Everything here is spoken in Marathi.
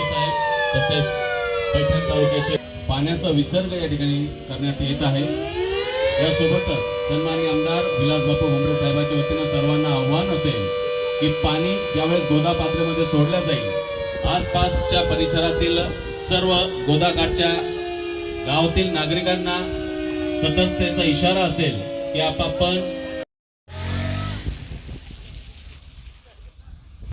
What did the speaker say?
साहेब तसेच पैठण तालुक्याचे पाण्याचा विसर्ग या ठिकाणी करण्यात येत आहे. यासोबतच सन्मान्य आमदार विलास बापू भांबरे साहेबांच्या वतीनं सर्वांना आव्हान असेल की पाणी यावेळेस गोदा पात्रेमध्ये सोडल्या जाईल. आसपासच्या परिसरातील सर्व गोदाकाठच्या गावातील नागरिकांना सतर्कतेचा इशारा असेल की आपापण